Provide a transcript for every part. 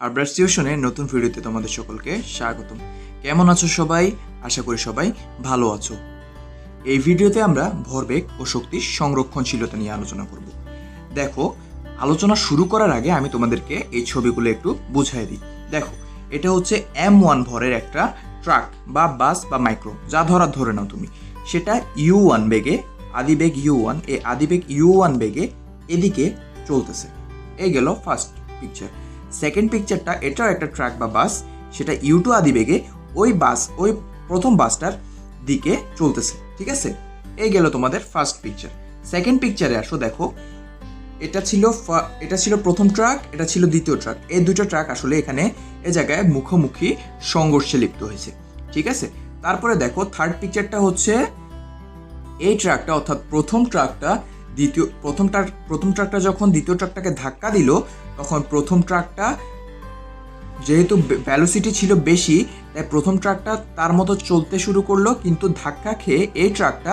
আর টিউশনের নতুন ভিডিওতে তোমাদের সকলকে স্বাগতম। কেমন আছো সবাই? আশা করি সবাই ভালো আছো। এই ভিডিওতে আমরা ভরবেগ ও শক্তির সংরক্ষণশীলতা নিয়ে আলোচনা করব। দেখো, আলোচনা শুরু করার আগে আমি তোমাদেরকে এই ছবিগুলো একটু বুঝাই দিই। দেখো, এটা হচ্ছে এম ওয়ান ভরের একটা ট্রাক বা বাস বা মাইক্রো, যা ধরার ধরে নাও তুমি। সেটা ইউ ওয়ান বেগে, আদিবেগ ইউ ওয়ান এই আদিবেগ ইউ ওয়ান বেগে এদিকে চলতেছে। এই গেল ফার্স্ট পিকচার সেকেন্ড পিকচারটা এটাও একটা ট্রাক বা বাস সেটা ইউ টু আদিবেগে ওই বাস ওই প্রথম বাসটার দিকে চলতেছে, ঠিক আছে? এই গেল তোমাদের ফার্স্ট পিকচার সেকেন্ড পিকচারে আসো, দেখো, এটা ছিল এটা ছিল প্রথম ট্রাক এটা ছিল দ্বিতীয় ট্রাক এই দুটো ট্রাক আসলে এখানে এ জায়গায় মুখোমুখি সংঘর্ষে লিপ্ত হয়েছে, ঠিক আছে? তারপরে দেখো থার্ড পিকচারটা হচ্ছে এই ট্রাকটা অর্থাৎ প্রথম ট্রাকটা দ্বিতীয় প্রথম ট্রাক প্রথম ট্রাকটা যখন দ্বিতীয় ট্রাকটাকে ধাক্কা দিল, তখন প্রথম ট্রাকটা যেহেতু ভ্যালোসিটি ছিল বেশি, তাই প্রথম ট্রাকটা তার মতো চলতে শুরু করল, কিন্তু ধাক্কা খেয়ে এই ট্রাকটা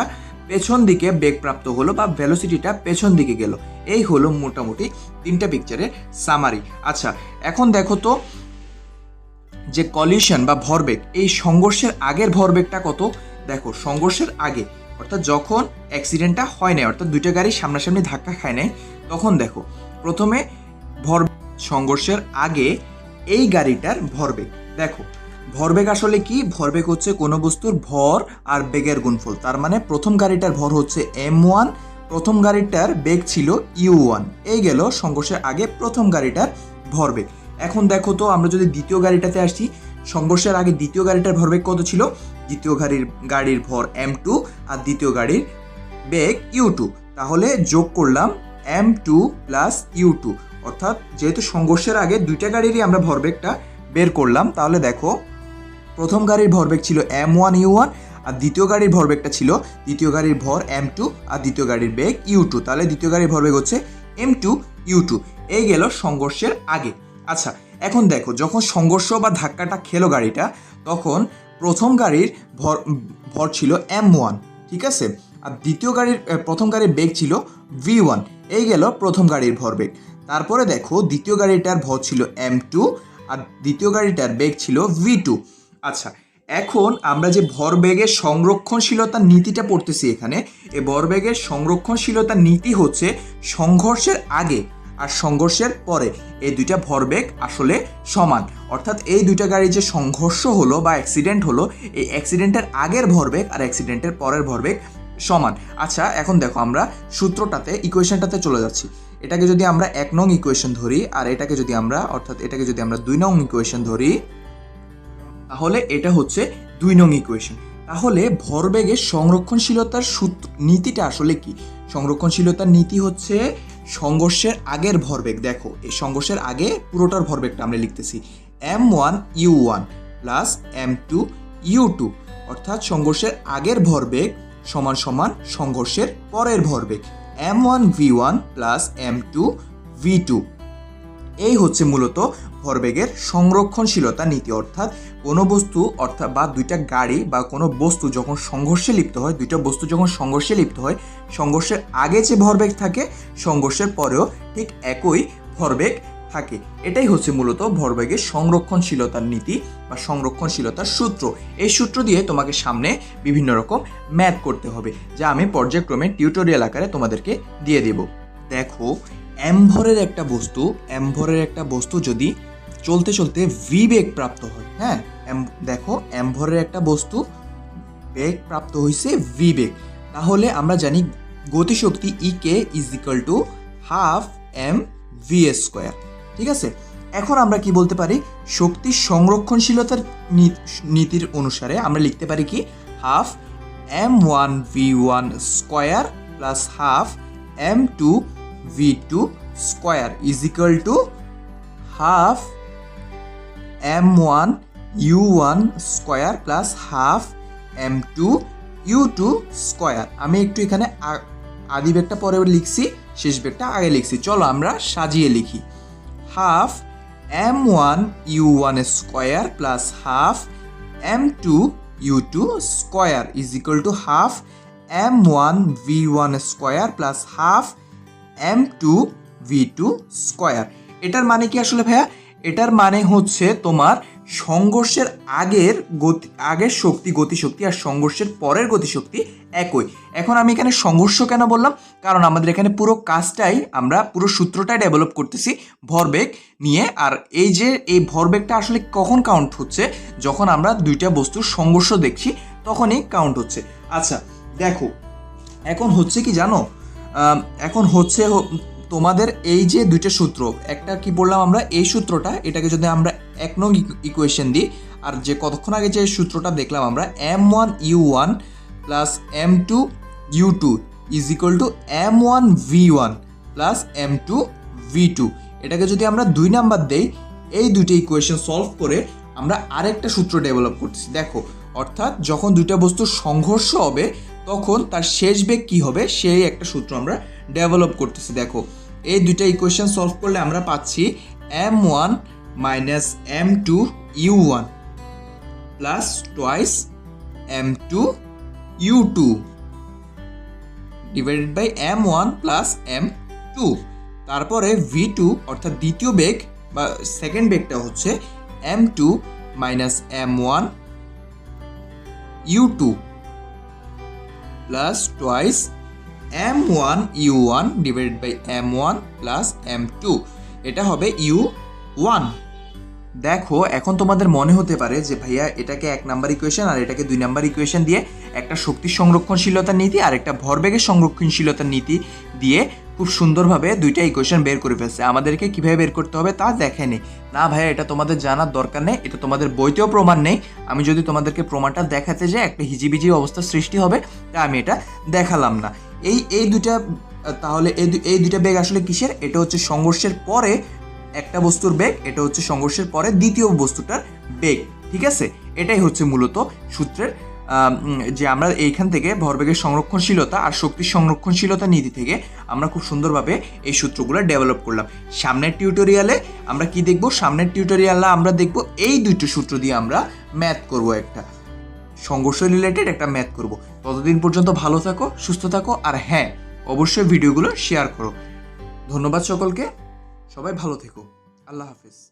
পেছন দিকে বেগপ্রাপ্ত হলো বা ভ্যালোসিটিটা পেছন দিকে গেল। এই হলো মোটামুটি তিনটা পিকচারের সামারি আচ্ছা এখন দেখো তো যে কলিউশন বা ভরবেগ, এই সংঘর্ষের আগের ভরবেগটা কত? দেখো, সংঘর্ষের আগে অর্থাৎ যখন অ্যাক্সিডেন্টটা হয় নাই, অর্থাৎ দুইটা গাড়ি সামনাসামনি ধাক্কা খায় নাই, তখন দেখো, প্রথমে ভর সংঘর্ষের আগে এই গাড়িটার ভরবেগ। দেখো, ভরবেগ আসলে কি? ভরবেগ হচ্ছে কোনো বস্তুর ভর আর বেগের গুণফল। তার মানে প্রথম গাড়িটার ভর হচ্ছে এম ওয়ান প্রথম গাড়িটার বেগ ছিল ইউ ওয়ান এই গেল সংঘর্ষের আগে প্রথম গাড়িটার ভরবেগ। এখন দেখো তো, আমরা যদি দ্বিতীয় গাড়িটাতে আসছি সংঘর্ষের আগে দ্বিতীয় গাড়িটার ভরবেগ কত ছিল? দ্বিতীয় গাড়ির গাড়ির ভর এম টু আর দ্বিতীয় গাড়ির বেগ ইউ টু তাহলে যোগ করলাম M two plus U two অর্থাৎ যেহেতু সংঘর্ষের আগে দুইটা গাড়িরই আমরা ভরবেগটা বের করলাম, তাহলে দেখো প্রথম গাড়ির ভরবেগ ছিল এম ওয়ান ইউ ওয়ান আর দ্বিতীয় গাড়ির ভরবেগটা ছিল দ্বিতীয় গাড়ির ভর এম টু আর দ্বিতীয় গাড়ির বেগ ইউ টু তাহলে দ্বিতীয় গাড়ির ভরবেগ হচ্ছে এম টু ইউ টু এই গেল সংঘর্ষের আগে। আচ্ছা এখন দেখো, যখন সংঘর্ষ বা ধাক্কাটা খেলো গাড়িটা, তখন প্রথম গাড়ির ভর ভর ছিল এম ওয়ান, ঠিক আছে? আর দ্বিতীয় গাড়ির প্রথম গাড়ির বেগ ছিল ভি ওয়ান, এই গেল প্রথম গাড়ির ভরবেগ তারপরে দেখো, দ্বিতীয় গাড়িটার ভর ছিল এম টু, আর দ্বিতীয় গাড়িটার বেগ ছিল ভি টু। আচ্ছা এখন আমরা যে ভরবেগের সংরক্ষণশীলতার নীতিটা পড়তেছি এখানে এই ভরবেগের সংরক্ষণশীলতার নীতি হচ্ছে সংঘর্ষের আগে আর সংঘর্ষের পরে এই দুইটা ভরবেগ আসলে সমান। অর্থাৎ এই দুইটা গাড়ির যে সংঘর্ষ হলো বা অ্যাক্সিডেন্ট হলো, এই অ্যাক্সিডেন্টের আগের ভরবেগ আর অ্যাক্সিডেন্টের পরের ভরবেগ সমান। আচ্ছা এখন দেখো আমরা সূত্রটাতে ইকুয়েশনটাতে চলে যাচ্ছি। এটাকে যদি আমরা এক নং ইকুয়েশন ধরি আর এটাকে যদি আমরা, অর্থাৎ এটাকে যদি আমরা দুই নং ইকুয়েশন ধরি, তাহলে এটা হচ্ছে দুই নং ইকুয়েশন তাহলে ভরবেগের সংরক্ষণশীলতার সূত্র নীতিটা আসলে কি? সংরক্ষণশীলতার নীতি হচ্ছে সংঘর্ষের আগের ভরবেগ, দেখো, এই সংঘর্ষের আগে পুরোটার ভরবেগটা আমরা লিখতেছি। M one, U one plus M two, U two. অর্থাৎ সংঘর্ষের আগের ভরবেগ সমান সমান সংঘর্ষের পরের ভরবেগ। M one, V one plus M two, V two. এই হচ্ছে মূলত ভরবেগের সংরক্ষণশীলতা নীতি, অর্থাৎ কোনো বস্তু, অর্থাৎ বা দুইটা গাড়ি বা কোনো বস্তু যখন সংঘর্ষে লিপ্ত হয়, দুইটা বস্তু যখন সংঘর্ষে লিপ্ত হয়, সংঘর্ষের আগে যে ভরবেগ থাকে, সংঘর্ষের পরেও ঠিক একই ভরবেগ থাকে। এটাই হচ্ছে মূলত ভরবেগের সংরক্ষণশীলতার নীতি বা সংরক্ষণশীলতার সূত্র। এই সূত্র দিয়ে তোমাকে সামনে বিভিন্ন রকম ম্যাথ করতে হবে, যা আমি পর্যায়ক্রমে টিউটোরিয়াল আকারে তোমাদেরকে দিয়ে দেব। দেখো অ্যাম্ভরের একটা বস্তু, অ্যাম্ভরের একটা বস্তু যদি চলতে চলতে ভি বেগ প্রাপ্ত হয় হ্যাঁ? দেখো, অ্যাম্ভরের একটা বস্তু বেগ প্রাপ্ত হয়েছে ভি বেগ তাহলে আমরা জানি গতিশক্তি E K is equal to half M V square ঠিক আছে? এখন আমরা কি বলতে পারি? শক্তির সংরক্ষণশীলতার নীতির অনুসারে আমরা লিখতে পারি কি? Half M one V one square plus half M two V two square is equal to half M one U one square plus half M two U two square আমি একটু এখানে আদি বেগটা পরে লিখছি, শেষ বেগটা আগে লিখছি। চলো আমরা সাজিয়ে লিখি। Half M one U one square plus half M two U two square is equal to half M one V one square plus half M two V two square এটার মানে কি আসলে ভাইয়া? এটার মানে হচ্ছে তোমার সংঘর্ষের আগের গতি, আগের শক্তি, গতিশক্তি আর সংঘর্ষের পরের গতিশক্তি একই। এখন আমি এখানে সংঘর্ষ কেন বললাম? কারণ আমাদের এখানে পুরো কাজটাই আমরা, পুরো সূত্রটাই ডেভেলপ করতেছি ভরবেগ নিয়ে। আর এই যে, এই ভরবেগটা আসলে কখন কাউন্ট হচ্ছে? যখন আমরা দুইটা বস্তুর সংঘর্ষ দেখছি, তখনই কাউন্ট হচ্ছে। আচ্ছা দেখো, এখন হচ্ছে কি জানো? এখন হচ্ছে তোমাদের এই যে দুইটা সূত্র, একটা কি বললাম আমরা, এই সূত্রটা, এটাকে যদি আমরা এক নং ইকুয়েশন দিই, আর যে কতক্ষণ আগে যে সূত্রটা দেখলাম আমরা M one U one plus M two U two is equal to M one V one plus M two V two এটাকে যদি আমরা দুই নাম্বার দেই, এই দুইটা ইকুয়েশন সলভ করে আমরা আরেকটা সূত্র ডেভেলপ করতেছি। দেখো, অর্থাৎ যখন দুইটা বস্তুর সংঘর্ষ হবে তখন তার শেষ বেগ কি হবে? সেই একটা সূত্র আমরা ডেভেলপ করতেছি, দেখো। এই দুইটা ইকুয়েশন সলভ করলে আমরা পাচ্ছি M one minus M two U one plus twice M two U two divided by M one plus M two তারপরে ভি টু অর্থাৎ দ্বিতীয় বেগ বা সেকেন্ড বেগটা হচ্ছে M two minus M one U two plus twice M one U one divided by M one plus M two এটা হবে you one দেখো, এখন তোমাদের মনে হতে পারে যে ভাইয়া এটাকে এক নাম্বার ইকুয়েশন আর এটাকে দুই নাম্বার ইকুয়েশন দিয়ে একটা শক্তি সংরক্ষণশীলতার নীতি আর একটা ভরবেগের সংরক্ষণশীলতার নীতি দিয়ে খুব সুন্দরভাবে দুইটা ইকুয়েশন বের করে ফেলছে। আমাদেরকে কীভাবে বের করতে হবে তা দেখেনি। না ভাইয়া, এটা তোমাদের জানার দরকার নেই, এটা তোমাদের বইতেও প্রমাণ নেই। আমি যদি তোমাদেরকে প্রমাণটা দেখাতে যাই, একটা হিজিবিজি অবস্থা সৃষ্টি হবে, তা আমি এটা দেখালাম না। এই এই দুইটা, তাহলে এই এই দুইটা বেগ আসলে কিসের? এটা হচ্ছে সংঘর্ষের পরে একটা বস্তুর বেগ এটা হচ্ছে সংঘর্ষের পরে দ্বিতীয় বস্তুটার বেগ ঠিক আছে? এটাই হচ্ছে মূলত সূত্রের যে আমরা এইখান থেকে ভরবেগের সংরক্ষণশীলতা আর শক্তির সংরক্ষণশীলতা নীতি থেকে আমরা খুব সুন্দরভাবে এই সূত্রগুলো ডেভেলপ করলাম। সামনের টিউটোরিয়ালে আমরা কি দেখব? সামনের টিউটোরিয়ালে আমরা দেখব এই দুটো সূত্র দিয়ে আমরা ম্যাথ করব একটা। সংঘর্ষ রিলেটেড একটা ম্যাথ করব। ততদিন পর্যন্ত ভালো থাকো, সুস্থ থাকো আর হ্যাঁ অবশ্যই ভিডিওগুলো শেয়ার করো। ধন্যবাদ সকলকে। সবাই ভালো থেকো। আল্লাহ হাফিজ।